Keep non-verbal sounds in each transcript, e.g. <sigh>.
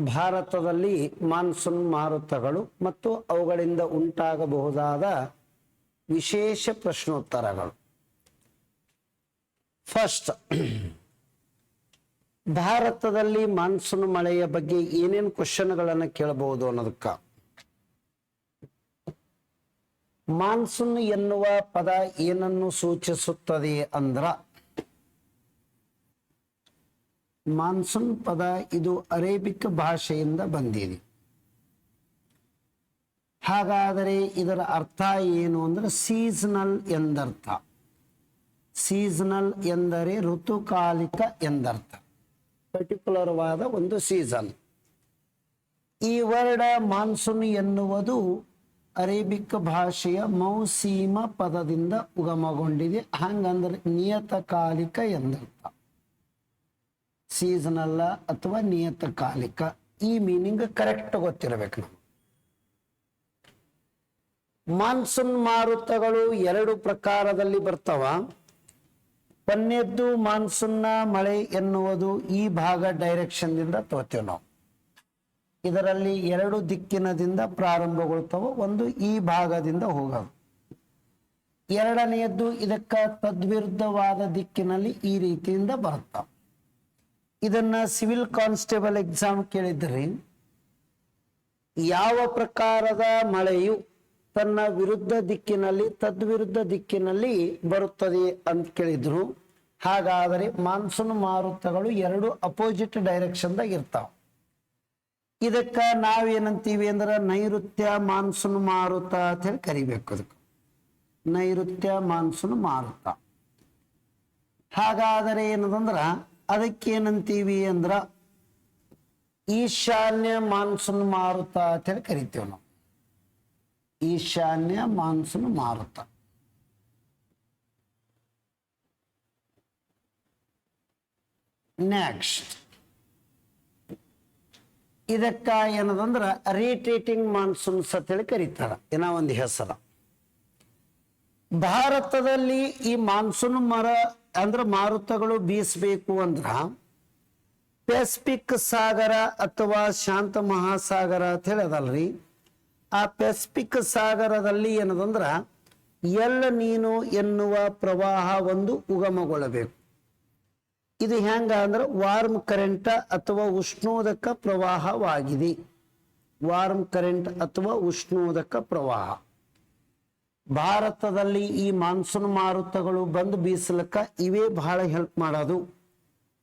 ಭಾರತದಲ್ಲಿ ಮಾನ್ಸೂನ್ ಮಾರುತಗಳು ಮತ್ತು ಅವುಗಳಿಂದ ಉಂಟಾಗಬಹುದಾದ ವಿಶೇಷ ಪ್ರಶ್ನೋತ್ತರಗಳು. ಫಸ್ಟ್ ಭಾರತದಲ್ಲಿ ಮಾನ್ಸೂನ್ ಮಳೆಯ ಬಗ್ಗೆ ಏನೇನು ಕ್ವಶನ್ಗಳನ್ನು ಕೇಳಬಹುದು ಅನ್ನೋದಕ್ಕ. ಮಾನ್ಸೂನ್ ಎನ್ನುವ ಪದ ಏನನ್ನು ಸೂಚಿಸುತ್ತದೆ ಅಂದ್ರ ಮಾನ್ಸೂನ್ ಪದ ಇದು ಅರೇಬಿಕ್ ಭಾಷೆಯಿಂದ ಬಂದಿದೆ. ಹಾಗಾದರೆ ಇದರ ಅರ್ಥ ಏನು ಅಂದರೆ ಸೀಸನಲ್ ಎಂದರ್ಥ. ಸೀಸನಲ್ ಎಂದರೆ ಋತುಕಾಲಿಕ ಎಂದರ್ಥ. ಪರ್ಟಿಕ್ಯುಲರ್ ವಾದ ಒಂದು ಸೀಸನ್ ಈ ವರ್ಡ್ ಮಾನ್ಸೂನ್ ಎನ್ನುವುದು ಅರೇಬಿಕ್ ಭಾಷೆಯ ಮೌಸೀಮ ಪದದಿಂದ ಉಗಮಗೊಂಡಿದೆ. ಹಂಗಂದ್ರೆ ನಿಯತಕಾಲಿಕ ಎಂದರ್ಥ. ಸೀಸನಲ್ಲ ಅಥವಾ ನಿಯತಕಾಲಿಕ? ಈ ಮೀನಿಂಗ್ ಕರೆಕ್ಟ್ ಗೊತ್ತಿರಬೇಕು ನಮ್ಗೆ. ಮಾನ್ಸೂನ್ ಮಾರುತಗಳು ಎರಡು ಪ್ರಕಾರದಲ್ಲಿ ಬರ್ತಾವ. ಪನ್ನೆದ್ದು ಮಾನ್ಸೂನ್ನ ಮಳೆ ಎನ್ನುವುದು ಈ ಭಾಗ ಡೈರೆಕ್ಷನ್ ದಿಂದ ನಾವು. ಇದರಲ್ಲಿ ಎರಡು ದಿಕ್ಕಿನದಿಂದ ಪ್ರಾರಂಭಗೊಳ್ತಾವ, ಒಂದು ಈ ಭಾಗದಿಂದ ಹೋಗವು. ಎರಡನೆಯದ್ದು ಇದಕ್ಕ ತದ್ವಿರುದ್ಧವಾದ ದಿಕ್ಕಿನಲ್ಲಿ ಈ ರೀತಿಯಿಂದ ಬರುತ್ತಾವ. ಇದನ್ನ ಸಿವಿಲ್ ಕಾನ್ಸ್ಟೇಬಲ್ ಎಕ್ಸಾಮ್ ಕೇಳಿದ್ರಿ. ಯಾವ ಪ್ರಕಾರದ ಮಳೆಯು ತನ್ನ ವಿರುದ್ಧ ದಿಕ್ಕಿನಲ್ಲಿ, ತದ್ವಿರುದ್ಧ ದಿಕ್ಕಿನಲ್ಲಿ ಬರುತ್ತದೆ ಅಂತ ಕೇಳಿದ್ರು. ಹಾಗಾದರೆ ಮಾನ್ಸೂನ್ ಮಾರುತಗಳು ಎರಡು ಅಪೋಸಿಟ್ ಡೈರೆಕ್ಷನ್ದಾಗ ಇರ್ತಾವ. ಇದಕ್ಕ ನಾವೇನಂತೀವಿ ಅಂದ್ರೆ ನೈಋತ್ಯ ಮಾನ್ಸೂನ್ ಮಾರುತ ಅಂತ ಹೇಳಿ ಕರಿಬೇಕು ಅದಕ್ಕೆ. ನೈಋತ್ಯ ಮಾನ್ಸೂನ್ ಮಾರುತ. ಹಾಗಾದರೆ ಏನದಂದ್ರ ಅದಕ್ಕೇನಂತೀವಿ ಅಂದ್ರ ಈಶಾನ್ಯ ಮಾನ್ಸೂನ್ ಮಾರುತ ಅಂತ ಹೇಳಿ ಕರಿತೀವಿ ನಾವು. ಈಶಾನ್ಯ ಮಾನ್ಸೂನ್ ಮಾರುತ. ನೆಕ್ಸ್ಟ್ ಇದಕ್ಕ ಏನದಂದ್ರ ರೀಟ್ರೀಟಿಂಗ್ ಮಾನ್ಸೂನ್ಸ್ ಅಂತ ಹೇಳಿ ಕರೀತಾರ. ಏನೋ ಒಂದು ಹೆಸರ. ಭಾರತದಲ್ಲಿ ಈ ಮಾನ್ಸೂನ್ ಮರ ಅಂದ್ರ ಮಾರುತಗಳು ಬೀಸಬೇಕು ಅಂದ್ರ ಪೆಸಿಫಿಕ್ ಸಾಗರ ಅಥವಾ ಶಾಂತ ಮಹಾಸಾಗರ ಅಂತ ಹೇಳದಲ್ರಿ. ಆ ಪೆಸಿಫಿಕ್ ಸಾಗರದಲ್ಲಿ ಏನದಂದ್ರ ಎಲ್ಲ ನೀನು ಎನ್ನುವ ಪ್ರವಾಹ ಒಂದು ಉಗಮಗೊಳ್ಳಬೇಕು. ಇದು ಹೆಂಗ ಅಂದ್ರೆ ವಾರ್ಮ್ ಕರೆಂಟ್ ಅಥವಾ ಉಷ್ಣೋದಕ ಪ್ರವಾಹವಾಗಿದೆ. ವಾರ್ಮ್ ಕರೆಂಟ್ ಅಥವಾ ಉಷ್ಣೋದಕ ಪ್ರವಾಹ. ಭಾರತದಲ್ಲಿ ಈ ಮಾನ್ಸೂನ್ ಮಾರುತಗಳು ಬಂದು ಬೀಸಲಕ್ಕ ಇವೇ ಬಹಳ ಹೆಲ್ಪ್ ಮಾಡೋದು.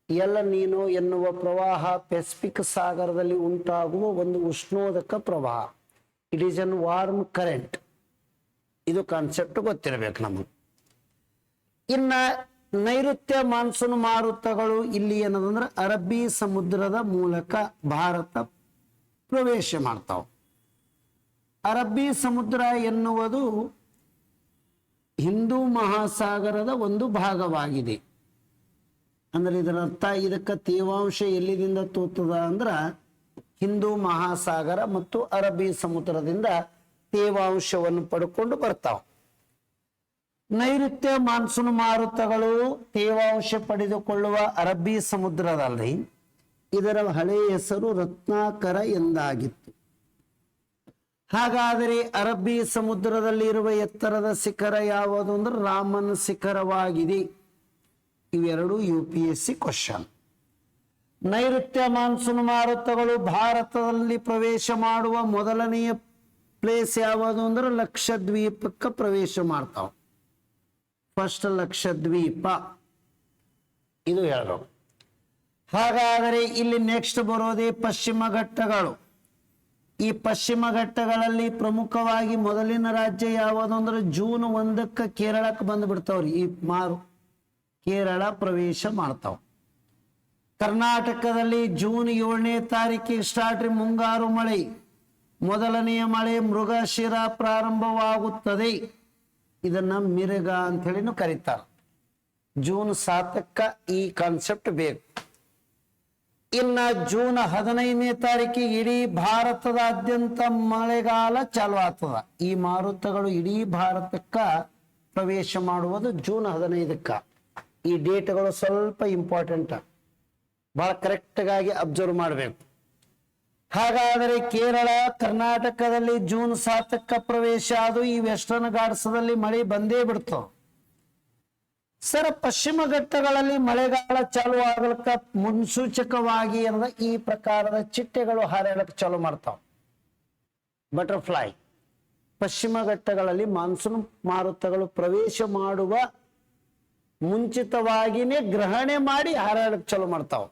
ಎಲ್ಲ ನೀನು ಎನ್ನುವ ಪ್ರವಾಹ ಪೆಸಿಫಿಕ್ ಸಾಗರದಲ್ಲಿ ಉಂಟಾಗುವ ಒಂದು ಉಷ್ಣೋದಕ ಪ್ರವಾಹ. It is an warm current ಇದು ಕಾನ್ಸೆಪ್ಟ್ ಗೊತ್ತಿರಬೇಕು ನಮಗೆ. ಇನ್ನ ನೈಋತ್ಯ ಮಾನ್ಸೂನ್ ಮಾರುತಗಳು ಇಲ್ಲಿ ಏನದಂದ್ರೆ ಅರಬ್ಬಿ ಸಮುದ್ರದ ಮೂಲಕ ಭಾರತ ಪ್ರವೇಶ ಮಾಡ್ತಾವ. ಅರಬ್ಬಿ ಸಮುದ್ರ ಎನ್ನುವುದು ಹಿಂದೂ ಮಹಾಸಾಗರದ ಒಂದು ಭಾಗವಾಗಿದೆ. ಅಂದ್ರೆ ಇದರ ಅರ್ಥ ಇದಕ್ಕೆ ತೇವಾಂಶ ಎಲ್ಲಿದಿಂದ ತೋತದ ಅಂದ್ರ ಹಿಂದೂ ಮಹಾಸಾಗರ ಮತ್ತು ಅರಬ್ಬಿ ಸಮುದ್ರದಿಂದ ತೇವಾಂಶವನ್ನು ಪಡ್ಕೊಂಡು ಬರ್ತಾವ. ನೈಋತ್ಯ ಮಾನ್ಸೂನ್ ಮಾರುತಗಳು ತೇವಾಂಶ ಪಡೆದುಕೊಳ್ಳುವ ಅರಬ್ಬಿ ಸಮುದ್ರದಲ್ಲಿ ಇದರ ಹಳೆಯ ಹೆಸರು ರತ್ನಾಕರ ಎಂದಾಗಿತ್ತು. ಹಾಗಾದರೆ ಅರಬ್ಬಿ ಸಮುದ್ರದಲ್ಲಿ ಇರುವ ಎತ್ತರದ ಶಿಖರ ಯಾವುದು ಅಂದ್ರೆ ರಾಮನ ಶಿಖರವಾಗಿದೆ. ಇವೆರಡು U P S C question ನೈಋತ್ಯ ಮಾನ್ಸೂನ್ ಮಾರುತಗಳು ಭಾರತದಲ್ಲಿ ಪ್ರವೇಶ ಮಾಡುವ ಮೊದಲನೆಯ ಪ್ಲೇಸ್ ಯಾವುದು ಅಂದ್ರೆ ಲಕ್ಷದ್ವೀಪಕ್ಕೆ ಪ್ರವೇಶ ಮಾಡ್ತಾವ. ಫಸ್ಟ್ ಲಕ್ಷದ್ವೀಪ. ಇದು ಹೇಳಬೇಕು ಹಾಗಾದರೆ ಇಲ್ಲಿ ನೆಕ್ಸ್ಟ್ ಬರೋದೇ ಪಶ್ಚಿಮ ಘಟ್ಟಗಳು. ಈ ಪಶ್ಚಿಮ ಘಟ್ಟಗಳಲ್ಲಿ ಪ್ರಮುಖವಾಗಿ ಮೊದಲಿನ ರಾಜ್ಯ ಯಾವುದು ಅಂದ್ರೆ ಜೂನ್ ಒಂದಕ್ಕೆ ಕೇರಳಕ್ಕೆ ಬಂದು ಬಿಡ್ತಾವ್ರಿ ಈ ಮಾರು ಕೇರಳ ಪ್ರವೇಶ ಮಾಡ್ತಾವ. ಕರ್ನಾಟಕದಲ್ಲಿ ಜೂನ್ ಏಳನೇ ತಾರೀಕಿಗೆ ಸ್ಟಾರ್ಟ್ ರೀ ಮುಂಗಾರು ಮಳೆ. ಮೊದಲನೆಯ ಮಳೆ ಮೃಗಶಿರ ಪ್ರಾರಂಭವಾಗುತ್ತದೆ. ಇದನ್ನ ಮಿರುಗ ಅಂತ ಹೇಳಿನೂ ಕರೀತಾರೆ. ಜೂನ್ ಸಾತಕ್ಕ ಈ ಕಾನ್ಸೆಪ್ಟ್ ಬೇಕು. ಇನ್ನ ಜೂನ್ ಹದಿನೈದನೇ ತಾರೀಕಿಗೆ ಇಡೀ ಭಾರತದಾದ್ಯಂತ ಮಳೆಗಾಲ ಚಾಲು ಆಗ್ತದ ಈ ಮಾರುತಗಳು ಇಡೀ ಭಾರತಕ್ಕ ಪ್ರವೇಶ ಮಾಡುವುದು ಜೂನ್ ಹದಿನೈದಕ್ಕ. ಈ ಡೇಟ್ಗಳು ಸ್ವಲ್ಪ ಇಂಪಾರ್ಟೆಂಟ್. ಬಹಳ ಕರೆಕ್ಟ್ ಆಗಿ ಅಬ್ಸರ್ವ್ ಮಾಡಬೇಕು. ಹಾಗಾದರೆ ಕೇರಳ, ಕರ್ನಾಟಕದಲ್ಲಿ ಜೂನ್ ಸಾತಕ್ಕ ಪ್ರವೇಶ ಅದು ಈ ವೆಸ್ಟರ್ನ್ ಘಾಟ್ಸದಲ್ಲಿ ಮಳೆ ಬಂದೇ ಬಿಡ್ತು. ಸರ್, ಪಶ್ಚಿಮ ಘಟ್ಟಗಳಲ್ಲಿ ಮಳೆಗಾಲ ಚಾಲು ಆಗಲಿಕ್ಕ ಮುನ್ಸೂಚಕವಾಗಿ ಅಂದ್ರೆ ಈ ಪ್ರಕಾರದ ಚಿಟ್ಟೆಗಳು ಹಾರಾಡಕ್ಕೆ ಚಾಲು ಮಾಡ್ತಾವ. ಬಟರ್ಫ್ಲೈ ಪಶ್ಚಿಮ ಘಟ್ಟಗಳಲ್ಲಿ ಮಾನ್ಸೂನ್ ಮಾರುತಗಳು ಪ್ರವೇಶ ಮಾಡುವ ಮುಂಚಿತವಾಗಿನೇ ಗ್ರಹಣೆ ಮಾಡಿ ಹಾರಾಡಕ್ಕೆ ಚಾಲು ಮಾಡ್ತಾವ.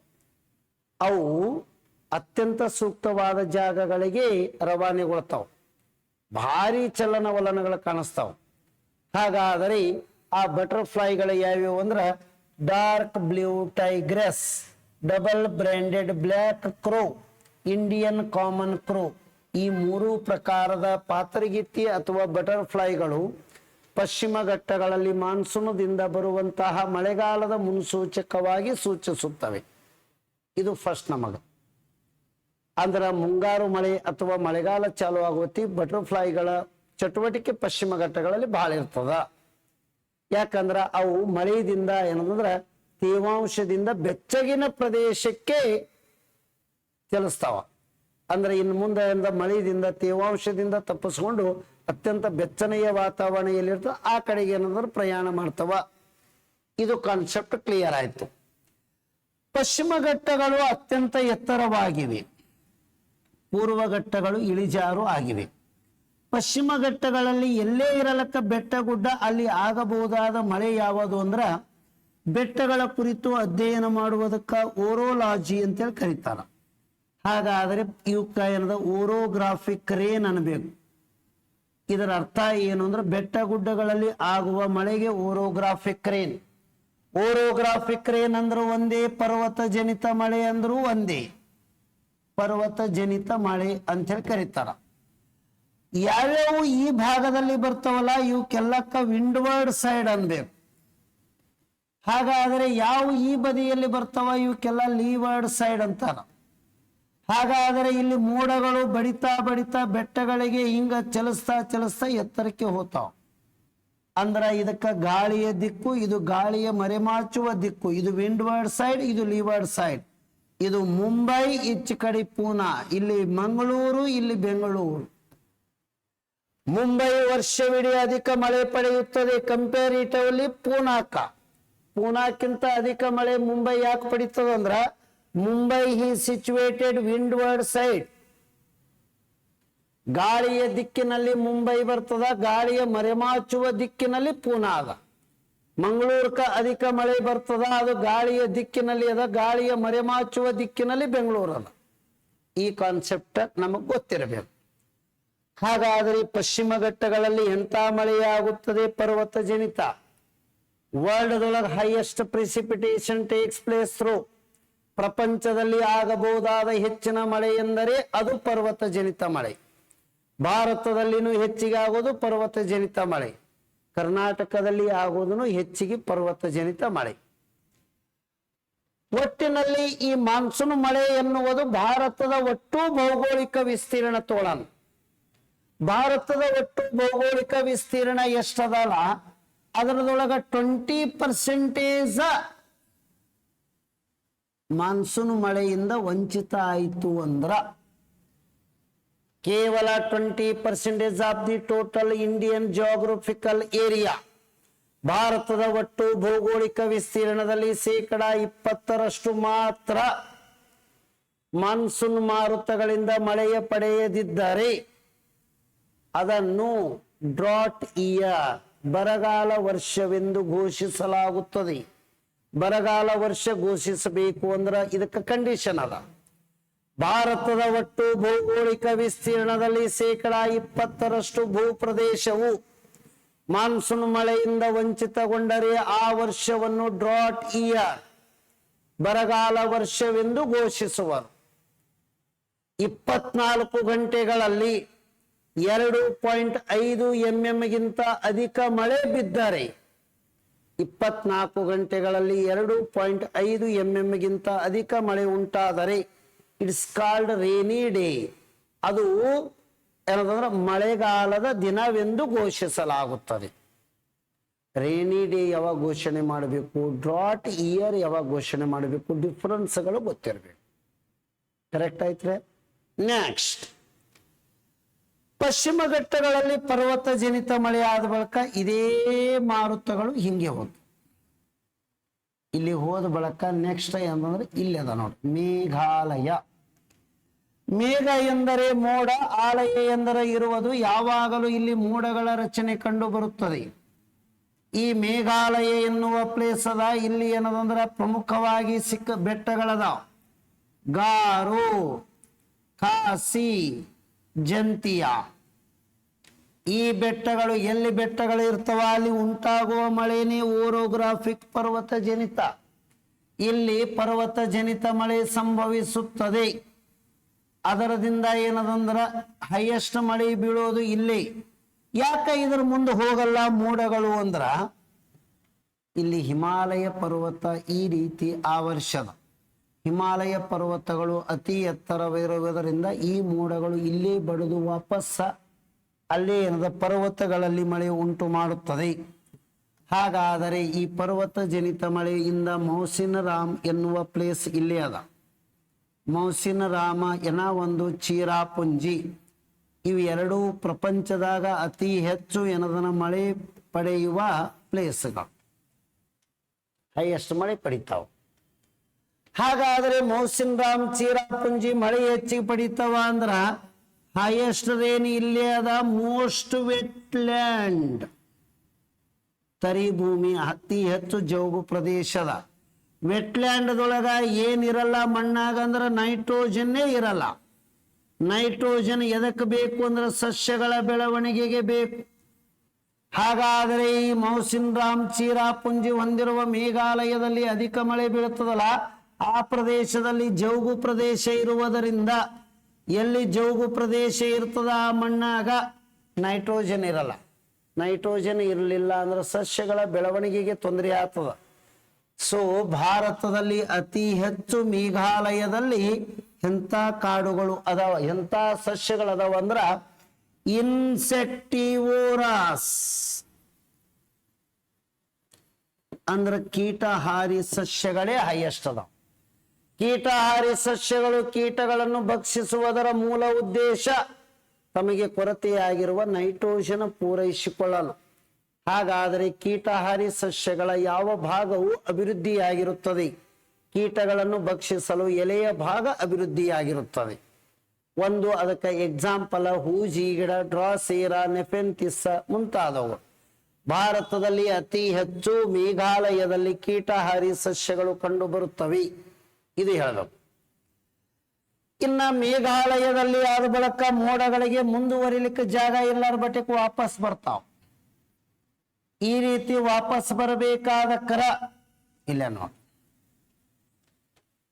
ಅವು ಅತ್ಯಂತ ಸೂಕ್ತವಾದ ಜಾಗಗಳಿಗೆ ರವಾನೆಗೊಳ್ತಾವ. ಭಾರಿ ಚಲನವಲನಗಳು ಕಾಣಿಸ್ತಾವ. ಹಾಗಾದರೆ ಆ ಬಟರ್ಫ್ಲೈಗಳು ಯಾವ್ಯಾವು ಅಂದ್ರೆ dark blue tigress double branded black crow Indian common crow ಈ ಮೂರು ಪ್ರಕಾರದ ಪಾತ್ರಗಿತ್ತಿ ಅಥವಾ ಬಟರ್ಫ್ಲೈಗಳು ಪಶ್ಚಿಮ ಘಟ್ಟಗಳಲ್ಲಿ ಮಾನ್ಸೂನದಿಂದ ಬರುವಂತಹ ಮಳೆಗಾಲದ ಮುನ್ಸೂಚಕವಾಗಿ ಸೂಚಿಸುತ್ತವೆ. ಇದು ಫಸ್ಟ್ ನಮಗ. ಅಂದ್ರೆ ಮುಂಗಾರು ಮಳೆ ಅಥವಾ ಮಳೆಗಾಲ ಚಾಲು ಆಗುವತ್ತಿ ಬಟರ್ಫ್ಲೈಗಳ ಚಟುವಟಿಕೆ ಪಶ್ಚಿಮ ಘಟ್ಟಗಳಲ್ಲಿ ಬಹಳ ಇರ್ತದ. ಯಾಕಂದ್ರ ಅವು ಮಳೆಯಿಂದ ಏನಂದ್ರ ತೇವಾಂಶದಿಂದ ಬೆಚ್ಚಗಿನ ಪ್ರದೇಶಕ್ಕೆ ಚಲಿಸ್ತಾವ. ಅಂದ್ರೆ ಇನ್ನು ಮುಂದೆ ಮಳೆಯಿಂದ ತೇವಾಂಶದಿಂದ ತಪ್ಪಿಸ್ಕೊಂಡು ಅತ್ಯಂತ ಬೆಚ್ಚನೆಯ ವಾತಾವರಣ ಎಲ್ಲಿರ್ತದೆ ಆ ಕಡೆಗೆ ಏನಂದ್ರೆ ಪ್ರಯಾಣ ಮಾಡ್ತಾವ. ಇದು ಕಾನ್ಸೆಪ್ಟ್ ಕ್ಲಿಯರ್ ಆಯ್ತು. ಪಶ್ಚಿಮ ಘಟ್ಟಗಳು ಅತ್ಯಂತ ಎತ್ತರವಾಗಿವೆ. ಪೂರ್ವ ಘಟ್ಟಗಳು ಇಳಿಜಾರು ಆಗಿವೆ. ಪಶ್ಚಿಮ ಘಟ್ಟಗಳಲ್ಲಿ ಎಲ್ಲೇ ಇರಲಕ್ಕ ಬೆಟ್ಟ ಗುಡ್ಡ, ಅಲ್ಲಿ ಆಗಬಹುದಾದ ಮಳೆ ಯಾವುದು ಅಂದ್ರ ಬೆಟ್ಟಗಳ ಕುರಿತು ಅಧ್ಯಯನ ಮಾಡುವುದಕ್ಕ ಓರೋಲಾಜಿ ಅಂತೇಳಿ ಕರೀತಾರ. ಹಾಗಾದರೆ ಇವಕ್ಕ ಏನದ ಓರೋಗ್ರಾಫಿಕ್ ರೇನ್ ಅನ್ಬೇಕು ಇದರ ಅರ್ಥ ಏನು ಅಂದ್ರೆ ಬೆಟ್ಟ ಗುಡ್ಡಗಳಲ್ಲಿ ಆಗುವ ಮಳೆಗೆ ಓರೋಗ್ರಾಫಿಕ್ ರೇನ್ ಓರೋಗ್ರಾಫಿಕ್ ರೇನ್ ಅಂದ್ರೆ ಒಂದೇ, ಪರ್ವತ ಜನಿತ ಮಳೆ ಅಂದ್ರೂ ಒಂದೇ. ಪರ್ವತ ಜನಿತ ಮಳೆ ಅಂತೇಳಿ ಕರೀತಾರ. ಯಾವ್ಯಾವು ಈ ಭಾಗದಲ್ಲಿ ಬರ್ತಾವಲ್ಲ ಇವಕ್ಕೆಲ್ಲಕ್ಕ ವಿಂಡ್ವರ್ಡ್ ಸೈಡ್ ಅನ್ಬೇಕು ಹಾಗಾದರೆ ಯಾವ ಈ ಬದಿಯಲ್ಲಿ ಬರ್ತಾವ ಇವಕ್ಕೆಲ್ಲ ಲೀವರ್ಡ್ ಸೈಡ್ ಅಂತಾರ ಹಾಗಾದರೆ ಇಲ್ಲಿ ಮೋಡಗಳು ಬಡಿತಾ ಬಡಿತಾ ಬೆಟ್ಟಗಳಿಗೆ ಹಿಂಗ ಚಲಿಸ್ತಾ ಚಲಿಸ್ತಾ ಎತ್ತರಕ್ಕೆ ಹೋತಾವ. ಅಂದ್ರ ಇದಕ್ಕ ಗಾಳಿಯ ದಿಕ್ಕು, ಇದು ಗಾಳಿಯ ಮರೆಮಾಚುವ ದಿಕ್ಕು, ಇದು ವಿಂಡ್ವರ್ಡ್ ಸೈಡ್ ಇದು ಲೀವರ್ಡ್ ಸೈಡ್ ಇದು ಮುಂಬೈ ಈಚ ಕಡೆ ಪೂನಾ, ಇಲ್ಲಿ ಮಂಗಳೂರು, ಇಲ್ಲಿ ಬೆಂಗಳೂರು. ಮುಂಬೈ ವರ್ಷವಿಡೀ ಅಧಿಕ ಮಳೆ ಪಡೆಯುತ್ತದೆ. ಕಂಪೇರಿಟಿವ್ಲಿ ಪೂನಾಕ ಪೂನಾಕ್ಕಿಂತ ಅಧಿಕ ಮಳೆ ಮುಂಬೈ ಯಾಕೆ ಪಡೀತದ ಅಂದ್ರ, Mumbai is situated windward side ಗಾಳಿಯ ದಿಕ್ಕಿನಲ್ಲಿ ಮುಂಬೈ ಬರ್ತದ, ಗಾಳಿಯ ಮರೆಮಾಚುವ ದಿಕ್ಕಿನಲ್ಲಿ ಪೂನಾ ಅದ ಮಂಗಳೂರ್ಕ ಅಧಿಕ ಮಳೆ ಬರ್ತದ, ಅದು ಗಾಳಿಯ ದಿಕ್ಕಿನಲ್ಲಿ ಅದ, ಗಾಳಿಯ ಮರೆಮಾಚುವ ದಿಕ್ಕಿನಲ್ಲಿ ಬೆಂಗಳೂರು ಅದ. ಈ ಕಾನ್ಸೆಪ್ಟ್ ನಮಗ್ ಗೊತ್ತಿರಬೇಕು. ಹಾಗಾದರೆ ಪಶ್ಚಿಮ ಘಟ್ಟಗಳಲ್ಲಿ ಎಂತ ಮಳೆಯಾಗುತ್ತದೆ ಪರ್ವತ ಜನಿತ? World highest precipitation takes place through ಪ್ರಪಂಚದಲ್ಲಿ ಆಗಬಹುದಾದ ಹೆಚ್ಚಿನ ಮಳೆ ಎಂದರೆ ಅದು ಪರ್ವತ ಜನಿತ ಮಳೆ. ಭಾರತದಲ್ಲಿನೂ ಹೆಚ್ಚಿಗೆ ಆಗೋದು ಪರ್ವತ ಜನಿತ ಮಳೆ. ಕರ್ನಾಟಕದಲ್ಲಿ ಆಗೋದನ್ನು ಹೆಚ್ಚಿಗೆ ಪರ್ವತ ಜನಿತ ಮಳೆ. ಒಟ್ಟಿನಲ್ಲಿ ಈ ಮಾನ್ಸೂನ್ ಮಳೆ ಎನ್ನುವುದು ಭಾರತದ ಒಟ್ಟು ಭೌಗೋಳಿಕ ವಿಸ್ತೀರ್ಣ ತೋಳನ್. ಭಾರತದ ಒಟ್ಟು ಭೌಗೋಳಿಕ ವಿಸ್ತೀರ್ಣ ಎಷ್ಟದಲ್ಲ? ಅದರದೊಳಗ ಟ್ವೆಂಟಿ ಪರ್ಸೆಂಟೇಜ್ ಮಾನ್ಸೂನ್ ಮಳೆಯಿಂದ ವಂಚಿತ ಆಯಿತು ಅಂದ್ರ ಕೇವಲ twenty percentage of the total Indian geographical area ಭಾರತದ ಒಟ್ಟು ಭೌಗೋಳಿಕ ವಿಸ್ತೀರ್ಣದಲ್ಲಿ ಶೇಕಡ ಇಪ್ಪತ್ತರಷ್ಟು ಮಾತ್ರ ಮಾನ್ಸೂನ್ ಮಾರುತಗಳಿಂದ ಮಳೆಯ ಪಡೆಯದಿದ್ದರೆ ಅದನ್ನು ಡ್ರಾಟ್ ಇಯರ್ ಬರಗಾಲ ವರ್ಷವೆಂದು ಘೋಷಿಸಲಾಗುತ್ತದೆ. ಬರಗಾಲ ವರ್ಷ ಘೋಷಿಸಬೇಕು ಅಂದ್ರೆ ಇದಕ್ಕೆ ಕಂಡೀಷನ್ ಅದ. ಭಾರತದ ಒಟ್ಟು ಭೌಗೋಳಿಕ ವಿಸ್ತೀರ್ಣದಲ್ಲಿ ಶೇಕಡ ಇಪ್ಪತ್ತರಷ್ಟು ಭೂಪ್ರದೇಶವು ಮಾನ್ಸೂನ್ ಮಳೆಯಿಂದ ವಂಚಿತಗೊಂಡರೆ ಆ ವರ್ಷವನ್ನು ಡ್ರಾಟ್ ಇಯರ್ ಬರಗಾಲ ವರ್ಷವೆಂದು ಘೋಷಿಸುವರು. ಇಪ್ಪತ್ನಾಲ್ಕು ಗಂಟೆಗಳಲ್ಲಿ ಎರಡು ಪಾಯಿಂಟ್ ಐದು ಗಿಂತ ಅಧಿಕ ಮಳೆ ಬಿದ್ದರೆ ಇಪ್ಪತ್ನಾಲ್ಕು ಗಂಟೆಗಳಲ್ಲಿ ಎರಡು ಪಾಯಿಂಟ್ ಐದು ಗಿಂತ ಅಧಿಕ ಮಳೆ ಉಂಟಾದರೆ ಇಟ್ಸ್ ಕಾಲ್ಡ್ ರೇನಿ ಡೇ ಅದು ಏನದಂದ್ರೆ ಮಳೆಗಾಲದ ದಿನವೆಂದು ಘೋಷಿಸಲಾಗುತ್ತದೆ. ರೇನಿ ಡೇ ಯಾವಾಗ ಘೋಷಣೆ ಮಾಡಬೇಕು? ಡ್ರಾಟ್ ಇಯರ್ ಯಾವಾಗ ಘೋಷಣೆ ಮಾಡಬೇಕು? ಡಿಫ್ರೆನ್ಸ್ಗಳು ಗೊತ್ತಿರಬೇಕು. ಕರೆಕ್ಟ್ ಆಯ್ತ್ರೆ? ನೆಕ್ಸ್ಟ್ ಪಶ್ಚಿಮ ಘಟ್ಟಗಳಲ್ಲಿ ಪರ್ವತ ಜನಿತ ಮಳೆ ಆದ ಬಳಿಕ ಇದೇ ಮಾರುತಗಳು ಹಿಂಗೆ ಹೋದ್ ಇಲ್ಲಿ ಹೋದ ಬಳಿಕ ನೆಕ್ಸ್ಟ್ ಏನಂದ್ರೆ ಇಲ್ಲಿ ಅದ ನೋಡಿ, ಮೇಘಾಲಯ. ಮೇಘ ಎಂದರೆ ಮೋಡ, ಆಲಯ ಎಂದರೆ ಇರುವುದು, ಯಾವಾಗಲೂ ಇಲ್ಲಿ ಮೋಡಗಳ ರಚನೆ ಕಂಡು ಬರುತ್ತದೆ. ಈ ಮೇಘಾಲಯ ಎನ್ನುವ ಪ್ಲೇಸ್ ಅದ, ಇಲ್ಲಿ ಏನದಂದ್ರೆ ಪ್ರಮುಖವಾಗಿ ಸಿಕ್ಕ ಬೆಟ್ಟಗಳದಾವ. ಗಾರು, ಖಾಸಿ ಜಂತಿಯ. ಈ ಬೆಟ್ಟಗಳು ಎಲ್ಲಿ ಬೆಟ್ಟಗಳು ಇರ್ತವ ಅಲ್ಲಿ ಉಂಟಾಗುವ ಮಳೆನೇ ಓರೋಗ್ರಾಫಿಕ್ ಪರ್ವತ ಜನಿತ ಇಲ್ಲಿ ಪರ್ವತ ಜನಿತ ಮಳೆ ಸಂಭವಿಸುತ್ತದೆ. ಅದರದಿಂದ ಏನದಂದ್ರ ಹೈಯೆಸ್ಟ್ ಮಳೆ ಬೀಳೋದು ಇಲ್ಲಿ. ಯಾಕೆ ಇದ್ರ ಮುಂದೆ ಹೋಗಲ್ಲ ಮೋಡಗಳು ಅಂದ್ರ, ಇಲ್ಲಿ ಹಿಮಾಲಯ ಪರ್ವತ ಈ ರೀತಿ ಆವರ್ಷದ. ಹಿಮಾಲಯ ಪರ್ವತಗಳು ಅತಿ ಎತ್ತರವಿರುವುದರಿಂದ ಈ ಮೋಡಗಳು ಇಲ್ಲಿ ಬಡಿದು ವಾಪಸ್ಸ ಅಲ್ಲಿ ಏನದ ಪರ್ವತಗಳಲ್ಲಿ ಮಳೆ ಉಂಟು ಮಾಡುತ್ತದೆ. ಹಾಗಾದರೆ ಈ ಪರ್ವತ ಜನಿತ ಮಳೆಯಿಂದ ಮೌಸಿನ ರಾಮ್ ಎನ್ನುವ ಪ್ಲೇಸ್ ಇಲ್ಲಿ ಅದ. ಮೌಸಿನ ರಾಮ ಎನ ಒಂದು ಚೀರಾಪುಂಜಿ. ಇವು ಎರಡೂ ಪ್ರಪಂಚದಾಗ ಅತಿ ಹೆಚ್ಚು ಏನದನ ಮಳೆ ಪಡೆಯುವ ಪ್ಲೇಸ್ಗಳು. ಹೈಯೆಸ್ಟ್ ಮಳೆ ಪಡಿತಾವ. ಹಾಗಾದ್ರೆ ಮೋಹಸಿನ್ ರಾಮ್ ಚೀರಾಪುಂಜಿ ಮಳೆ ಹೆಚ್ಚಿಗೆ ಪಡಿತಾವ ಅಂದ್ರ ಹೈಯೆಸ್ಟ್ ರೇನ್ ಇಲ್ಲೇ ಅದ ಮೋಸ್ಟ್ ವೆಟ್ಲ್ಯಾಂಡ್ ತರಿ ಭೂಮಿ ಅತಿ ಹೆಚ್ಚು ಜೌಗು ಪ್ರದೇಶದ ವೆಟ್ಲ್ಯಾಂಡ್ದೊಳಗ ಏನಿರಲ್ಲ ಮಣ್ಣಾಗ ಅಂದ್ರೆ ನೈಟ್ರೋಜನ್ನೇ ಇರಲ್ಲ. ನೈಟ್ರೋಜನ್ ಎದಕ್ಕೆ ಬೇಕು ಅಂದ್ರೆ ಸಸ್ಯಗಳ ಬೆಳವಣಿಗೆಗೆ ಬೇಕು. ಹಾಗಾದರೆ ಈ ಮೌಸಿನ್ ರಾಮ್ ಚೀರಾಪುಂಜಿ ಹೊಂದಿರುವ ಮೇಘಾಲಯದಲ್ಲಿ ಅಧಿಕ ಮಳೆ ಬೀಳುತ್ತದಲ್ಲ ಆ ಪ್ರದೇಶದಲ್ಲಿ ಜೌಗು ಪ್ರದೇಶ ಇರುವುದರಿಂದ ಎಲ್ಲಿ ಜೌಗು ಪ್ರದೇಶ ಇರ್ತದ ಆ ಮಣ್ಣಾಗ ನೈಟ್ರೋಜನ್ ಇರಲ್ಲ. ನೈಟ್ರೋಜನ್ ಇರಲಿಲ್ಲ ಅಂದ್ರೆ ಸಸ್ಯಗಳ ಬೆಳವಣಿಗೆಗೆ ತೊಂದರೆ ಆಗ್ತದ. ಸೊ ಭಾರತದಲ್ಲಿ ಅತಿ ಹೆಚ್ಚು ಮೇಘಾಲಯದಲ್ಲಿ ಎಂಥ ಕಾಡುಗಳು ಅದಾವ ಎಂಥ ಸಸ್ಯಗಳು ಅದಾವ ಅಂದ್ರ ಇನ್ಸೆಕ್ಟಿವೋರಾಸ್. ಅಂದ್ರೆ ಕೀಟಹಾರಿ ಸಸ್ಯಗಳೇ ಹೈಯೆಸ್ಟ್ ಅದಾವ. ಕೀಟಹಾರಿ ಸಸ್ಯಗಳು ಕೀಟಗಳನ್ನು ಭಕ್ಷಿಸುವುದರ ಮೂಲ ಉದ್ದೇಶ ತಮಗೆ ಕೊರತೆಯಾಗಿರುವ ನೈಟ್ರೋಜನ್ ಪೂರೈಸಿಕೊಳ್ಳಲು. ಹಾಗಾದರೆ ಕೀಟಹಾರಿ ಸಸ್ಯಗಳ ಯಾವ ಭಾಗವು ಅಭಿವೃದ್ಧಿಯಾಗಿರುತ್ತದೆ? ಕೀಟಗಳನ್ನು ಭಕ್ಷಿಸಲು ಎಲೆಯ ಭಾಗ ಅಭಿವೃದ್ಧಿಯಾಗಿರುತ್ತದೆ. ಒಂದು, ಅದಕ್ಕೆ ಎಕ್ಸಾಂಪಲ್ ಹೂಜಿ ಗಿಡ ಡ್ರಾಸೀರ ನೆಫೆಂತಿಸ ಮುಂತಾದವು. ಭಾರತದಲ್ಲಿ ಅತಿ ಹೆಚ್ಚು ಮೇಘಾಲಯದಲ್ಲಿ ಕೀಟಹಾರಿ ಸಸ್ಯಗಳು ಕಂಡು ಬರುತ್ತವೆ ಇದು ಹೇಳಬೇಕು. ಇನ್ನ ಮೇಘಾಲಯದಲ್ಲಿ ಆದ ಬಳಕ ಮೋಡಗಳಿಗೆ ಮುಂದುವರಿಲಿಕ್ಕೆ ಜಾಗ ಇಲ್ಲಾರ ಬಟ್ಟೆಗೂ ವಾಪಸ್ ಬರ್ತಾವ. ಈ ರೀತಿ ವಾಪಸ್ ಬರಬೇಕಾದ ಕರ ಇಲ್ಲ ನೋಡಿ.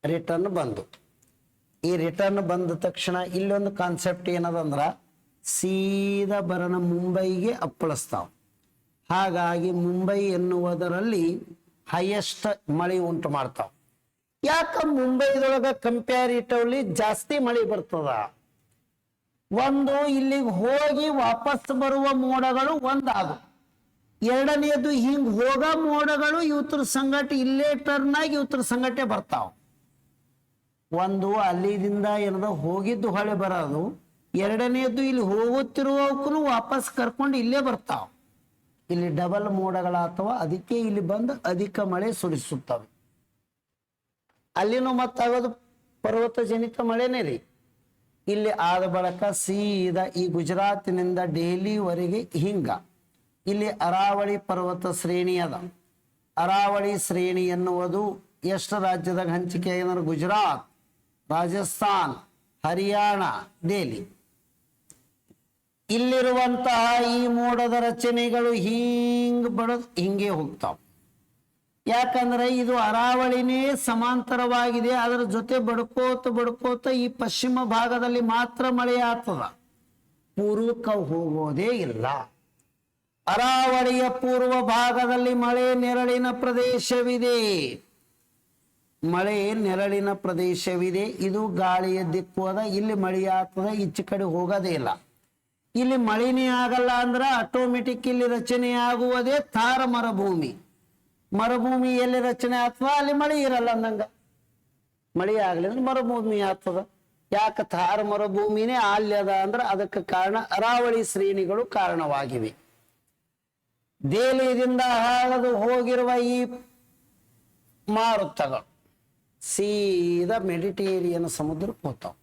ರಿಟರ್ನ್ ಬಂದು. ಈ ರಿಟರ್ನ್ ಬಂದ ತಕ್ಷಣ ಇಲ್ಲೊಂದು ಕಾನ್ಸೆಪ್ಟ್ ಏನದಂದ್ರ ಸೀದಾ ಬರನ ಮುಂಬೈಗೆ ಅಪ್ಪಳಿಸ್ತಾವ. ಹಾಗಾಗಿ ಮುಂಬೈ ಎನ್ನುವುದರಲ್ಲಿ ಹೈಯೆಸ್ಟ್ ಮಳೆ ಉಂಟು ಮಾಡ್ತಾವ. ಯಾಕ ಮುಂಬೈದೊಳಗ ಕಂಪ್ಯಾರಿಟಿವ್ಲಿ ಜಾಸ್ತಿ ಮಳೆ ಬರ್ತದ? ಒಂದು, ಇಲ್ಲಿಗೆ ಹೋಗಿ ವಾಪಸ್ ಬರುವ ಮೋಡಗಳು ಒಂದಾದು ಎರಡನೆಯದು ಹಿಂಗ್ ಹೋಗ ಮೋಡಗಳು ಇವತ್ರ ಸಂಘಟ ಇಲ್ಲೇ ಟರ್ನ್ ಆಗಿ ಇವತ್ರ ಸಂಘಟೆ ಬರ್ತಾವ. ಒಂದು, ಅಲ್ಲಿದಿಂದ ಏನದ ಹೋಗಿದ್ದು ಹೊಳೆ ಬರೋದು. ಎರಡನೆಯದು ಇಲ್ಲಿ ಹೋಗುತ್ತಿರುವಕ್ಕೂ ವಾಪಸ್ ಕರ್ಕೊಂಡು ಇಲ್ಲೇ ಬರ್ತಾವ. ಇಲ್ಲಿ ಡಬಲ್ ಮೋಡಗಳಾತವ, ಅದಕ್ಕೆ ಇಲ್ಲಿ ಬಂದು ಅಧಿಕ ಮಳೆ ಸುರಿಸುತ್ತವೆ. ಅಲ್ಲಿನೂ ಮತ್ತಾಗೋದು ಪರ್ವತ ಜನಿತ ಮಳೆನೇ ರೀ ಇಲ್ಲಿ ಆದ ಬಳಿಕ ಸೀದಾ ಈ ಗುಜರಾತಿನಿಂದ ಡೆಹಲಿವರೆಗೆ ಹಿಂಗ. ಇಲ್ಲಿ ಅರಾವಳಿ ಪರ್ವತ ಶ್ರೇಣಿ ಅದ. ಅರಾವಳಿ ಶ್ರೇಣಿ ಎನ್ನುವುದು ಎಷ್ಟು ರಾಜ್ಯದಾಗ ಹಂಚಿಕೆ ಆಗಿದೆ ಗುಜರಾತ್, ರಾಜಸ್ಥಾನ್, ಹರಿಯಾಣ ದೆಹಲಿ ಇಲ್ಲಿರುವಂತಹ ಈ ಮೋಡದ ರಚನೆಗಳು ಹಿಂಗ್ ಬಡದ್ ಹಿಂಗೆ ಹೋಗ್ತಾವ. ಯಾಕಂದ್ರೆ ಇದು ಅರಾವಳಿನೇ ಸಮಾಂತರವಾಗಿದೆ, ಅದರ ಜೊತೆ ಬಡ್ಕೋತ ಬಡ್ಕೋತ ಈ ಪಶ್ಚಿಮ ಭಾಗದಲ್ಲಿ ಮಾತ್ರ ಮಳೆ ಆಗ್ತದ ಪೂರ್ವಕ್ಕೆ ಹೋಗೋದೇ ಇಲ್ಲ. ಅರಾವಳಿಯ ಪೂರ್ವ ಭಾಗದಲ್ಲಿ ಮಳೆ ನೆರಳಿನ ಪ್ರದೇಶವಿದೆ. ಮಳೆ ನೆರಳಿನ ಪ್ರದೇಶವಿದೆ. ಇದು ಗಾಳಿಯ ದಿಕ್ಕು ಅದ, ಇಲ್ಲಿ ಮಳೆ ಆಗ್ತದ ಈಚೆ ಕಡೆ ಹೋಗೋದೇ ಇಲ್ಲ. ಇಲ್ಲಿ ಮಳೆನೇ ಆಗಲ್ಲ ಅಂದ್ರೆ ಆಟೋಮೆಟಿಕ್ ಇಲ್ಲಿ ರಚನೆ ಆಗುವುದೇ ತಾರ ಮರುಭೂಮಿ ಮರುಭೂಮಿ ಎಲ್ಲಿ ರಚನೆ ಆಗ್ತದ ಅಲ್ಲಿ ಮಳೆ ಇರಲ್ಲ ಅಂದಂಗ. ಮಳೆ ಆಗ್ಲಿ ಅಂದ್ರೆ ಮರುಭೂಮಿ ಆಗ್ತದ. ಯಾಕ ಥಾರ ಮರುಭೂಮಿನೇ ಆಲ್ಯದ ಅಂದ್ರೆ ಅದಕ್ಕೆ ಕಾರಣ ಅರಾವಳಿ ಶ್ರೇಣಿಗಳು ಕಾರಣವಾಗಿವೆ. ದೇಲಿಯಿಂದ ಹಾಳದು ಹೋಗಿರುವ ಈ ಮಾರುತಗಳು ಸೀದಾ ಮೆಡಿಟೇರಿಯನ್ ಸಮುದ್ರಕ್ಕೆ ಹೋಗ್ತಾವ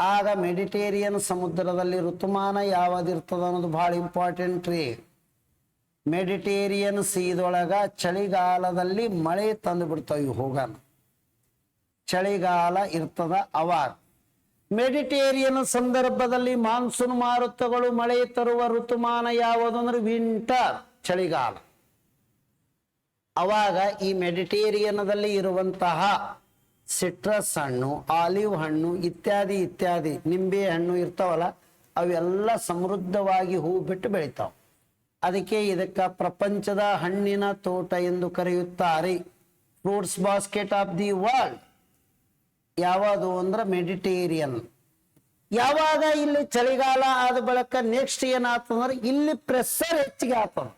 ಆಗ ಮೆಡಿಟೇರಿಯನ್ ಸಮುದ್ರದಲ್ಲಿ ಋತುಮಾನ ಯಾವ್ದಿರ್ತದ ಅನ್ನೋದು ಬಹಳ ಇಂಪಾರ್ಟೆಂಟ್ ರೀ. ಮೆಡಿಟೇರಿಯನ್ ಸೀದೊಳಗ ಚಳಿಗಾಲದಲ್ಲಿ ಮಳೆ ತಂದು ಬಿಡ್ತಾವ ಇವು ಹೋಗಾನ. ಚಳಿಗಾಲ ಇರ್ತದ ಅವಾಗ. ಮೆಡಿಟೇರಿಯನ್ ಸಂದರ್ಭದಲ್ಲಿ ಮಾನ್ಸೂನ್ ಮಾರುತಗಳು ಮಳೆ ತರುವ ಋತುಮಾನ ಯಾವುದು ಅಂದ್ರೆ ವಿಂಟರ್ ಚಳಿಗಾಲ. ಅವಾಗ ಈ ಮೆಡಿಟೇರಿಯನ್ದಲ್ಲಿ ಇರುವಂತಹ ಸಿಟ್ರಸ್ ಹಣ್ಣು, ಆಲಿವ್ ಹಣ್ಣು ಇತ್ಯಾದಿ ಇತ್ಯಾದಿ ನಿಂಬೆ ಹಣ್ಣು ಇರ್ತಾವಲ್ಲ, ಅವೆಲ್ಲ ಸಮೃದ್ಧವಾಗಿ ಹೂ ಬಿಟ್ಟು ಬೆಳಿತಾವ. ಅದಕ್ಕೆ ಇದಕ್ಕ ಪ್ರಪಂಚದ ಹಣ್ಣಿನ ತೋಟ ಎಂದು ಕರೆಯುತ್ತಾರೆ. Fruits basket of the world ಯಾವುದು ಅಂದ್ರೆ ಮೆಡಿಟೇರಿಯನ್ ಯಾವಾಗ ಇಲ್ಲಿ ಚಳಿಗಾಲ ಆದ ಬಳಿಕ ನೆಕ್ಸ್ಟ್ ಏನಾಗ್ತದಂದ್ರೆ ಇಲ್ಲಿ ಪ್ರೆಷರ್ ಹೆಚ್ಚಿಗೆ ಆಗ್ತದ.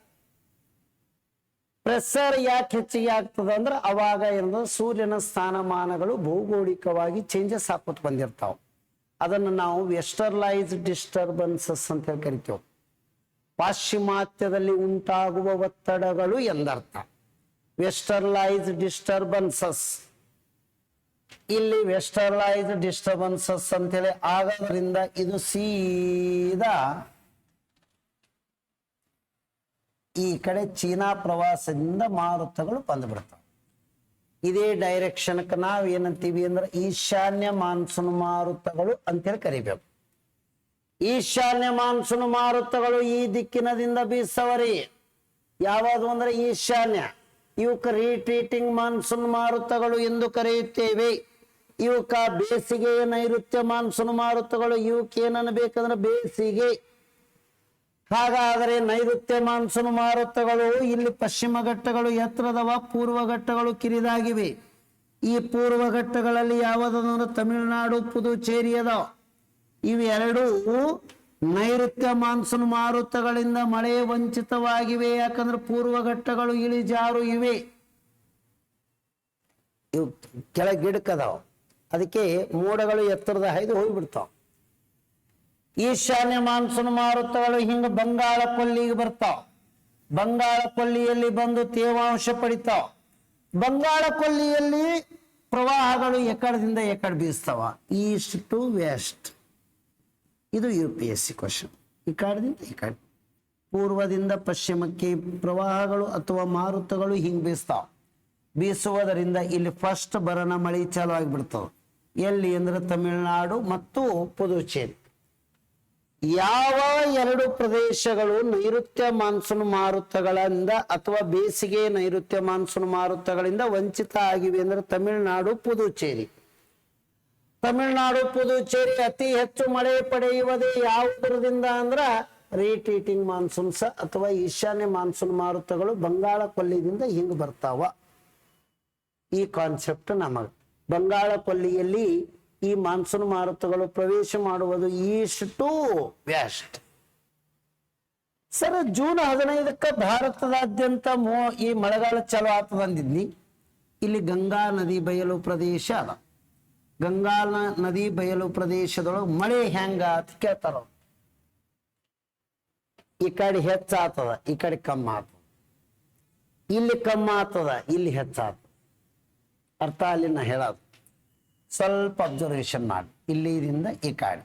ಪ್ರೆಸರ್ ಯಾಕೆ ಹೆಚ್ಚಿಗೆ ಆಗ್ತದ ಅಂದ್ರೆ ಅವಾಗ ಏನಂದ್ರೆ ಸೂರ್ಯನ ಸ್ಥಾನಮಾನಗಳು ಭೌಗೋಳಿಕವಾಗಿ ಚೇಂಜಸ್ ಹಾಕೋತ್ ಬಂದಿರ್ತಾವ. ಅದನ್ನು ನಾವು ವೆಸ್ಟರ್ಲೈಸ್ ಡಿಸ್ಟರ್ಬನ್ಸಸ್ ಅಂತ ಹೇಳಿ ಕರಿತೇವೆ. ಪಾಶ್ಚಿಮಾತ್ಯದಲ್ಲಿ ಉಂಟಾಗುವ ಒತ್ತಡಗಳು ಎಂದರ್ಥ. ವೆಸ್ಟರ್ಲೈಸ್ ಡಿಸ್ಟರ್ಬನ್ಸಸ್. ಇಲ್ಲಿ ವೆಸ್ಟರ್ಲೈಸ್ ಡಿಸ್ಟರ್ಬನ್ಸಸ್ ಅಂತೇಳಿ ಆಗೋದ್ರಿಂದ ಇದು ಸೀದಾ ಈ ಕಡೆ ಚೀನಾ ಪ್ರವಾಸದಿಂದ ಮಾರುತಗಳು ಬಂದ್ಬಿಡ್ತಾವೆ ಇದೇ ಡೈರೆಕ್ಷನ್ಕ್ ನಾವು ಏನಂತೀವಿ ಅಂದ್ರೆ ಈಶಾನ್ಯ ಮಾನ್ಸೂನ್ ಮಾರುತಗಳು ಅಂತೇಳಿ ಕರಿಬೇಕು. ಈಶಾನ್ಯ ಮಾನ್ಸೂನ್ ಮಾರುತಗಳು ಈ ದಿಕ್ಕಿನದಿಂದ ಬೀಸವರಿ. ಯಾವುದು ಅಂದ್ರೆ ಈಶಾನ್ಯ? ಇವಕ್ಕೆ ರೀಟ್ರೀಟಿಂಗ್ ಮಾನ್ಸೂನ್ ಮಾರುತಗಳು ಎಂದು ಕರೆಯುತ್ತೇವೆ. ಇವಕ್ಕ ಬೇಸಿಗೆಯ ನೈಋತ್ಯ ಮಾನ್ಸೂನ್ ಮಾರುತಗಳು ಇವಕ್ಕೆ ಏನನ್ಬೇಕಂದ್ರೆ ಬೇಸಿಗೆ. ಹಾಗಾದರೆ ನೈಋತ್ಯ ಮಾನ್ಸೂನ್ ಮಾರುತಗಳು ಇಲ್ಲಿ ಪಶ್ಚಿಮ ಘಟ್ಟಗಳು, ಎತ್ತರದವ ಪೂರ್ವ ಘಟ್ಟಗಳು ಕಿರಿದಾಗಿವೆ. ಈ ಪೂರ್ವ ಘಟ್ಟಗಳಲ್ಲಿ ಯಾವುದಂದ್ರೆ ತಮಿಳುನಾಡು, ಪುದುಚೇರಿ ಅದಾವ. ಇವೆರಡೂ ನೈಋತ್ಯ ಮಾನ್ಸೂನ್ ಮಾರುತಗಳಿಂದ ಮಳೆ ವಂಚಿತವಾಗಿವೆ. ಯಾಕಂದ್ರೆ ಪೂರ್ವ ಘಟ್ಟಗಳು ಇಳಿಜಾರು ಇವೆ. ಇವು ಕೆಳಗೆ ಗಿಡಕ್ಕದಾವ ಅದಕ್ಕೆ ಮೋಡಗಳು ಎತ್ತರದ ಹೈದು ಹೋಗ್ಬಿಡ್ತಾವ. ಈಶಾನ್ಯ ಮಾನ್ಸೂನ್ ಮಾರುತಗಳು ಹಿಂಗ ಬಂಗಾಳ ಕೊಲ್ಲಿಗೆ ಬರ್ತಾವ. ಬಂಗಾಳ ಕೊಲ್ಲಿಯಲ್ಲಿ ಬಂದು ತೇವಾಂಶ ಪಡಿತಾವ. ಬಂಗಾಳ ಕೊಲ್ಲಿಯಲ್ಲಿ ಪ್ರವಾಹಗಳು ಎಕಡದಿಂದ ಎಕಡೆ ಬೀಸ್ತಾವ. East to west. ಇದು U P S C question ಈ ಕಾಡದಿಂದ ಈ ಕಾಡ ಪೂರ್ವದಿಂದ ಪಶ್ಚಿಮಕ್ಕೆ ಪ್ರವಾಹಗಳು ಅಥವಾ ಮಾರುತಗಳು ಹಿಂಗೆ ಬೀಸ್ತಾವ. ಬೀಸುವುದರಿಂದ ಇಲ್ಲಿ ಫಸ್ಟ್ ಬರನ ಮಳೆ ಚಾಲು ಆಗಿಬಿಡ್ತಾವ. ಎಲ್ಲಿ ಅಂದ್ರೆ ತಮಿಳುನಾಡು ಮತ್ತು ಪುದುಚೇರಿ. ಯಾವ ಎರಡು ಪ್ರದೇಶಗಳು ನೈಋತ್ಯ ಮಾನ್ಸೂನ್ ಮಾರುತಗಳಿಂದ ಅಥವಾ ಬೇಸಿಗೆ ನೈಋತ್ಯ ಮಾನ್ಸೂನ್ ಮಾರುತಗಳಿಂದ ವಂಚಿತ ಆಗಿವೆ ಅಂದ್ರೆ ತಮಿಳುನಾಡು, ಪುದುಚೇರಿ. ತಮಿಳುನಾಡು, ಪುದುಚೇರಿ ಅತಿ ಹೆಚ್ಚು ಮಳೆ ಪಡೆಯುವುದೇ ಯಾವುದರದಿಂದ ಅಂದ್ರ ರೀಟ್ರೀಟಿಂಗ್ ಮಾನ್ಸೂನ್ಸ್ ಅಥವಾ ಈಶಾನ್ಯ ಮಾನ್ಸೂನ್ ಮಾರುತಗಳು ಬಂಗಾಳ ಕೊಲ್ಲಿದಿಂದ ಹಿಂಗ್ ಬರ್ತಾವ. ಈ ಕಾನ್ಸೆಪ್ಟ್ ನಮಗ್. ಬಂಗಾಳ ಕೊಲ್ಲಿಯಲ್ಲಿ ಈ ಮಾನ್ಸೂನ್ ಮಾರುತಗಳು ಪ್ರವೇಶ ಮಾಡುವುದು east to west. Sir, June ಹದಿನೈದಕ್ಕ ಭಾರತದಾದ್ಯಂತ ಈ ಮಳೆಗಾಲ ಚಲೋ ಆಗ್ತದ ಅಂದಿದ್ನಿ ಇಲ್ಲಿ ಗಂಗಾ ನದಿ ಬಯಲು ಪ್ರದೇಶ ಅದ. ಗಂಗಾ ನದಿ ಬಯಲು ಪ್ರದೇಶದೊಳಗೆ ಮಳೆ ಹೆಂಗ ಅಂತ ಕೇಳ್ತಾರ. ಈ ಕಡೆ ಹೆಚ್ಚಾಗ್ತದ ಈ ಕಡೆ ಕಮ್ಮಿ ಆಗ್ತದ ಇಲ್ಲಿ ಕಮ್ಮಿ ಆತದ ಇಲ್ಲಿ ಹೆಚ್ಚಾಗ್ತದ ಅರ್ಥ ಅಲ್ಲಿ ನಾ ಹೇಳೋದು. ಸ್ವಲ್ಪ ಅಬ್ಸರ್ವೇಷನ್ ಮಾಡಿ. ಇಲ್ಲಿದಿಂದ ಈ ಕಡೆ.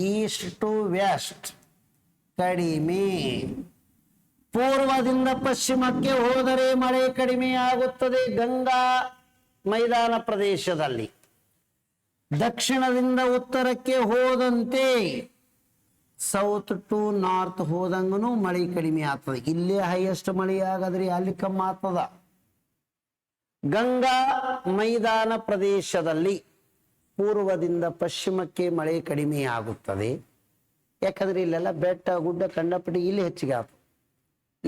ಈಸ್ಟ್ ಟು ವೆಸ್ಟ್ ಕಡಿಮೆ. ಪೂರ್ವದಿಂದ ಪಶ್ಚಿಮಕ್ಕೆ ಹೋದರೆ ಮಳೆ ಕಡಿಮೆ ಆಗುತ್ತದೆ ಗಂಗಾ ಮೈದಾನ ಪ್ರದೇಶದಲ್ಲಿ. ದಕ್ಷಿಣದಿಂದ ಉತ್ತರಕ್ಕೆ ಹೋದಂತೆ ಸೌತ್ ಟು ನಾರ್ತ್ ಹೋದಂಗನು ಮಳೆ ಕಡಿಮೆ ಆಗ್ತದೆ. ಇಲ್ಲೇ ಹೈಯೆಸ್ಟ್ ಮಳೆ ಆಗದ್ರಿ ಅಲ್ಲಿ ಕಮ್ಮಿ ಆಗ್ತದ. ಗಂಗಾ ಮೈದಾನ ಪ್ರದೇಶದಲ್ಲಿ ಪೂರ್ವದಿಂದ ಪಶ್ಚಿಮಕ್ಕೆ ಮಳೆ ಕಡಿಮೆ ಆಗುತ್ತದೆ. ಯಾಕಂದ್ರೆ ಇಲ್ಲೆಲ್ಲ ಬೆಟ್ಟ, ಗುಡ್ಡ, ಕಂಡಪಟ್ಟಿ ಇಲ್ಲಿ ಹೆಚ್ಚಿಗೆ ಆಗ್ತದೆ.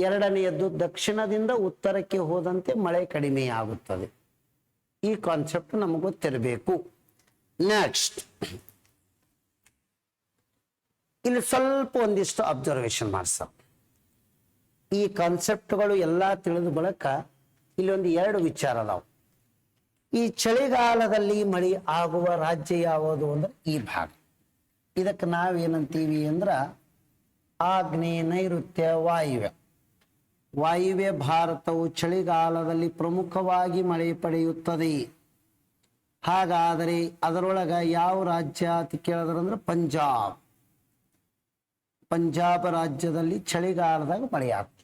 ಎರಡನೆಯದ್ದು ದಕ್ಷಿಣದಿಂದ ಉತ್ತರಕ್ಕೆ ಹೋದಂತೆ ಮಳೆ ಕಡಿಮೆ ಆಗುತ್ತದೆ. ಈ ಕಾನ್ಸೆಪ್ಟ್ ನಮಗೆ ಗೊತ್ತಿರಬೇಕು. ನೆಕ್ಸ್ಟ್ <clears throat> ಇಲ್ಲಿ ಸ್ವಲ್ಪ ಒಂದಿಷ್ಟು ಅಬ್ಸರ್ವೇಷನ್ ಮಾಡಿಸ ಈ ಕಾನ್ಸೆಪ್ಟ್ಗಳು ಎಲ್ಲ ತಿಳಿದ ಬಳಿಕ ಇಲ್ಲಿ ಒಂದು ಎರಡು ವಿಚಾರ ಅದಾವ. ಈ ಚಳಿಗಾಲದಲ್ಲಿ ಮಳೆ ಆಗುವ ರಾಜ್ಯ ಯಾವುದು ಅಂದ್ರೆ ಈ ಭಾಗ. ಇದಕ್ಕೆ ನಾವೇನಂತೀವಿ ಅಂದ್ರೆ ಆಗ್ನೇಯ ನೈಋತ್ಯ ವಾಯುವ್ಯ. ವಾಯುವ್ಯ ಭಾರತವು ಚಳಿಗಾಲದಲ್ಲಿ ಪ್ರಮುಖವಾಗಿ ಮಳೆ ಪಡೆಯುತ್ತದೆ. ಹಾಗಾದರೆ ಅದರೊಳಗ ಯಾವ ರಾಜ್ಯ ಅಂತ ಕೇಳಿದ್ರಂದ್ರೆ ಪಂಜಾಬ್. ಪಂಜಾಬ್ ರಾಜ್ಯದಲ್ಲಿ ಚಳಿಗಾಲದಾಗ ಮಳೆ ಆಗ್ತದೆ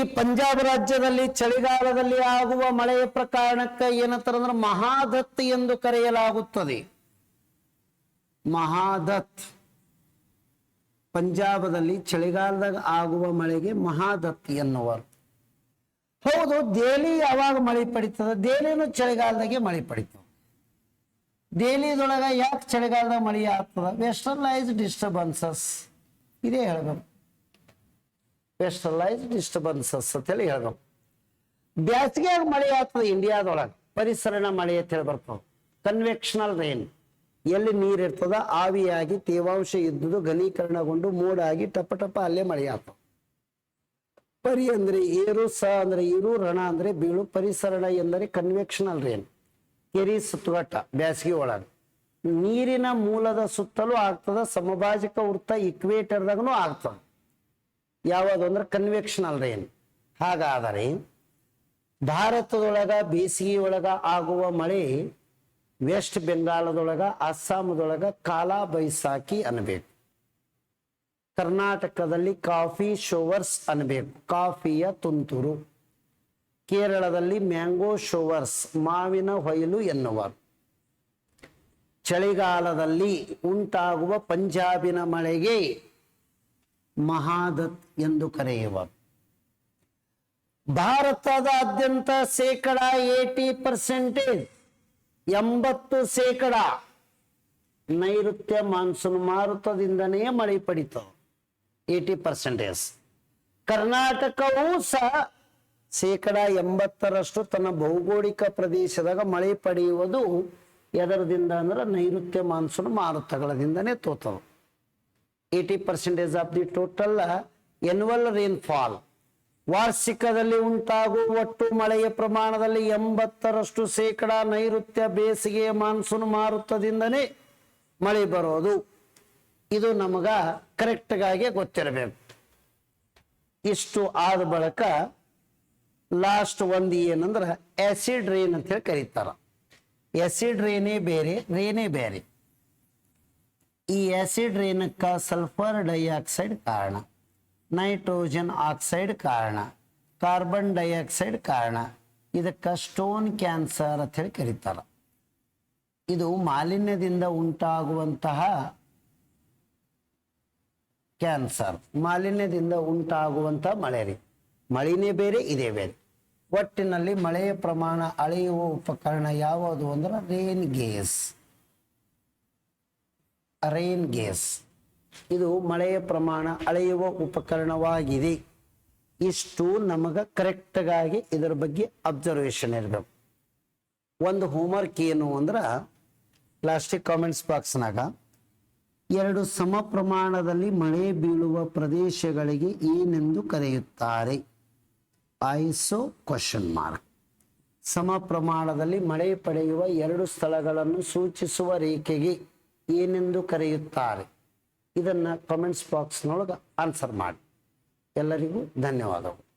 ಈ ಪಂಜಾಬ್ ರಾಜ್ಯದಲ್ಲಿ ಚಳಿಗಾಲದಲ್ಲಿ ಆಗುವ ಮಳೆಯ ಪ್ರಕಾರಕ್ಕೆ ಏನಂತಾರಂದ್ರೆ ಮಹಾದತ್ ಎಂದು ಕರೆಯಲಾಗುತ್ತದೆ. ಮಹಾದತ್. ಪಂಜಾಬದಲ್ಲಿ ಚಳಿಗಾಲದಾಗ ಆಗುವ ಮಳೆಗೆ ಮಹಾದತ್ ಎನ್ನುವರು. ಹೌದು ದೆಹಲಿ ಯಾವಾಗ ಮಳೆ ಪಡಿತದ? ದೆಹಲಿನೂ ಚಳಿಗಾಲದಾಗೆ ಮಳೆ ಪಡಿತದ ದೆಹಲಿದೊಳಗ ಯಾಕೆ ಚಳಿಗಾಲದಾಗ ಮಳೆ ಆಗ್ತದ? ವೆಸ್ಟರ್ಲೈಸ್ ಡಿಸ್ಟರ್ಬನ್ಸಸ್ ಇದೇ ಹೇಳ್ಬೇಕು. ವೆಸ್ಟರ್ಲೈಸ್ ಡಿಸ್ಟರ್ಬನ್ಸಸ್ ಅಂತೇಳಿ ಹೇಳ್ಬೇಕು. ಬ್ಯಾಸಿಗೆಯಾಗ ಮಳೆ ಆಗ್ತದೆ ಇಂಡಿಯಾದೊಳಗ? ಪರಿಸರನ ಮಳೆ ಅಂತ ಹೇಳಿ ಬರ್ತದೆ. ಕನ್ವೆಕ್ಷನಲ್ ರೈನ್ ಎಲ್ಲಿ ನೀರು ಇರ್ತದ? ಆವಿಯಾಗಿ, ತೇವಾಂಶ ಇದ್ದುದು ಘನೀಕರಣಗೊಂಡು, ಮೋಡಾಗಿ, ಟಪ ಟಪ ಅಲ್ಲೇ ಮಳೆ ಆಗ್ತದೆ. ಪರಿ ಅಂದ್ರೆ ಏರು ಸ ಅಂದ್ರೆ ಇರು ರಣ ಅಂದ್ರೆ ಬೀಳು, ಪರಿಸರಣ ಎಂದರೆ ಕನ್ವೆಕ್ಷನಲ್ ರೇನ್ ಕೆರಿ ಸುತ್ತುಗಟ್ಟ ಬ್ಯಾಸಗಿ ಒಳಗೆ. ನೀರಿನ ಮೂಲದ ಸುತ್ತಲೂ ಆಗ್ತದ, ಸಮಭಾಜಕ ವೃತ್ತ ಇಕ್ವೇಟರ್ದಾಗನು ಆಗ್ತದ. ಯಾವುದು ಅಂದ್ರೆ ಕನ್ವೆಕ್ಷನಲ್ ರೇನ್ ಹಾಗಾದರೆ ಭಾರತದೊಳಗ ಬೇಸಿಗೆ ಒಳಗ ಆಗುವ ಮಳೆ ವೆಸ್ಟ್ ಬೆಂಗಾಲದೊಳಗ ಅಸ್ಸಾಮದೊಳಗ ಕಾಲಾ ಬೈಸಾಕಿ ಅನ್ಬೇಕು ಕರ್ನಾಟಕದಲ್ಲಿ ಕಾಫಿ ಶೋವರ್ಸ್ ಅನ್ಬೇಕು ಕಾಫಿಯ ತುಂತುರು. ಕೇರಳದಲ್ಲಿ ಮ್ಯಾಂಗೋ ಶೋವರ್ಸ್, ಮಾವಿನ ಹೊಯ್ಲು ಎನ್ನುವರು. ಚಳಿಗಾಲದಲ್ಲಿ ಉಂಟಾಗುವ ಪಂಜಾಬಿನ ಮಳೆಗೆ ಮಹಾದತ್ ಎಂದು ಕರೆಯುವರು. ಭಾರತದಾದ್ಯಂತ ಶೇಕಡ ಏಟಿ ಪರ್ಸೆಂಟೇಜ್, ಎಂಬತ್ತು ಶೇಕಡ ನೈಋತ್ಯ ಮಾನ್ಸೂನ್ ಮಾರುತದಿಂದನೇ ಮಳೆ ಪಡಿತವೆ ಏಟಿ ಪರ್ಸೆಂಟೇಜ್ ಕರ್ನಾಟಕವೂ ಸಹ ಶೇಕಡ ಎಂಬತ್ತರಷ್ಟು ತನ್ನ ಭೌಗೋಳಿಕ ಪ್ರದೇಶದಾಗ ಮಳೆ ಪಡೆಯುವುದು ಎದರದಿಂದ ಅಂದ್ರೆ ನೈಋತ್ಯ ಮಾನ್ಸೂನ್ ಮಾರುತಗಳದಿಂದನೇ ತೋತವು eighty percentage of the total annual rainfall ವಾರ್ಷಿಕದಲ್ಲಿ ಉಂಟಾಗುವ ಒಟ್ಟು ಮಳೆಯ ಪ್ರಮಾಣದಲ್ಲಿ ಎಂಬತ್ತರಷ್ಟು ಶೇಕಡ ನೈಋತ್ಯ ಬೇಸಿಗೆಯ ಮಾನ್ಸೂನ್ ಮಾರುತದಿಂದನೇ ಮಳೆ ಬರೋದು. ಇದು ನಮಗ ಕರೆಕ್ಟ್ಗಾಗಿ ಗೊತ್ತಿರಬೇಕು. ಇಷ್ಟು ಆದ ಬಳಿಕ ಲಾಸ್ಟ್ ಒಂದು ಏನಂದ್ರೆ ಆಸಿಡ್ ರೇನ್ ಅಂತ ಹೇಳಿ ಕರೀತಾರ ಆಸಿಡ್ ರೇನೇ ಬೇರೆ ರೇನೇ ಬೇರೆ. ಈ ಆಸಿಡ್ ರೇನಕ್ಕೆ ಸಲ್ಫರ್ ಡೈಆಕ್ಸೈಡ್ ಕಾರಣ ನೈಟ್ರೋಜನ್ ಆಕ್ಸೈಡ್ ಕಾರಣ ಕಾರ್ಬನ್ ಡೈಆಕ್ಸೈಡ್ ಕಾರಣ, ಇದಕ್ಕೆ ಸ್ಟೋನ್ ಕ್ಯಾನ್ಸರ್ ಅಂತ ಹೇಳಿ ಕರೀತಾರ. ಇದು ಮಾಲಿನ್ಯದಿಂದ ಉಂಟಾಗುವಂತಹ ಕ್ಯಾನ್ಸರ್. ಮಾಲಿನ್ಯದಿಂದ ಉಂಟಾಗುವಂಥ ಮಳೆ ರೀ ಮಳೆನೇ ಬೇರೆ, ಇದೇ ಬೇರೆ. ಒಟ್ಟಿನಲ್ಲಿ ಮಳೆಯ ಪ್ರಮಾಣ ಅಳೆಯುವ ಉಪಕರಣ ಯಾವುದು ಅಂದ್ರೆ ರೇನ್ ಗೇಸ್ ರೈನ್ ಗೇಸ್ ಇದು ಮಳೆಯ ಪ್ರಮಾಣ ಅಳೆಯುವ ಉಪಕರಣವಾಗಿದೆ. ಇಷ್ಟು ನಮಗೆ ಕರೆಕ್ಟಾಗಿ ಇದರ ಬಗ್ಗೆ ಅಬ್ಸರ್ವೇಷನ್ ಇರಬೇಕು. ಒಂದು ಹೋಮ್ವರ್ಕ್ ಏನು ಅಂದ್ರೆ ಪ್ಲಾಸ್ಟಿಕ್ ಕಾಮೆಂಟ್ಸ್ ಬಾಕ್ಸ್ನಾಗ ಎರಡು ಸಮ ಪ್ರಮಾಣದಲ್ಲಿ ಮಳೆ ಬೀಳುವ ಪ್ರದೇಶಗಳಿಗೆ ಏನೆಂದು ಕರೆಯುತ್ತಾರೆ? ಐಸೋ ಕ್ವಶನ್ ಮಾರ್ಕ್ ಸಮ ಪ್ರಮಾಣದಲ್ಲಿ ಮಳೆ ಪಡೆಯುವ ಎರಡು ಸ್ಥಳಗಳನ್ನು ಸೂಚಿಸುವ ರೇಖೆಗೆ ಏನೆಂದು ಕರೆಯುತ್ತಾರೆ? ಇದನ್ನು ಕಮೆಂಟ್ಸ್ ಬಾಕ್ಸ್ನೊಳಗೆ ಆನ್ಸರ್ ಮಾಡಿ. ಎಲ್ಲರಿಗೂ ಧನ್ಯವಾದಗಳು.